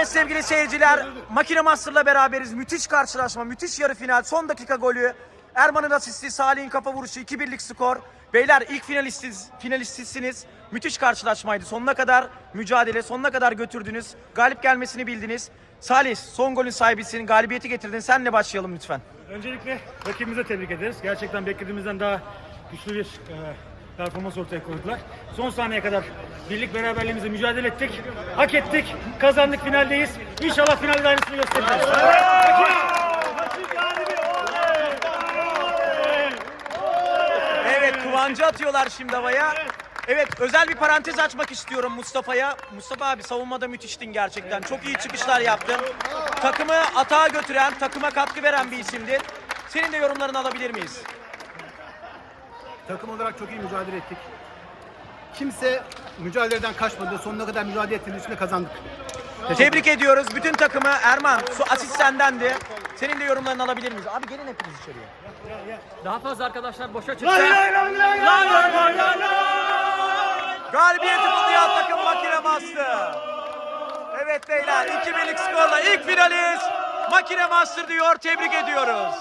Evet sevgili seyirciler, Makine Master'la beraberiz. Müthiş karşılaşma, müthiş yarı final, son dakika golü. Erman'ın asisti, Salih'in kafa vuruşu, 2-1'lik skor. Beyler ilk finalistiz, finalistsiniz. Müthiş karşılaşmaydı. Sonuna kadar mücadele, sonuna kadar götürdünüz. Galip gelmesini bildiniz. Salih, son golün sahibisin, galibiyeti getirdin. Senle başlayalım lütfen. Öncelikle rakibimize tebrik ederiz. Gerçekten beklediğimizden daha güçlü bir e, performans ortaya koydular. Son saniyeye kadar birlik beraberliğimize mücadele ettik. Hak ettik. Kazandık finaldeyiz. İnşallah finalde aynısını göstereceğiz. Evet Kıvancı atıyorlar şimdi havaya. Evet özel bir parantez açmak istiyorum Mustafa'ya. Mustafa abi savunmada müthiştin gerçekten. Çok iyi çıkışlar yaptın. Takımı atağa götüren, takıma katkı veren bir isimdin. Senin de yorumlarını alabilir miyiz? Takım olarak çok iyi mücadele ettik. Kimse mücadeleden kaçmadı. Sonuna kadar mücadele ettiğimiz için de kazandık. Tebrik ediyoruz bütün takımı. Erman, su asist sendendi. Senin de yorumlarını alabilir miyiz? Abi gelin hepiniz içeriye. Daha fazla arkadaşlar boşa çıktı. Galibiyeti kutlayan takım makine bastı. Evet beyler 2-1'lik skorla ilk finalist makine master diyor. Tebrik ediyoruz.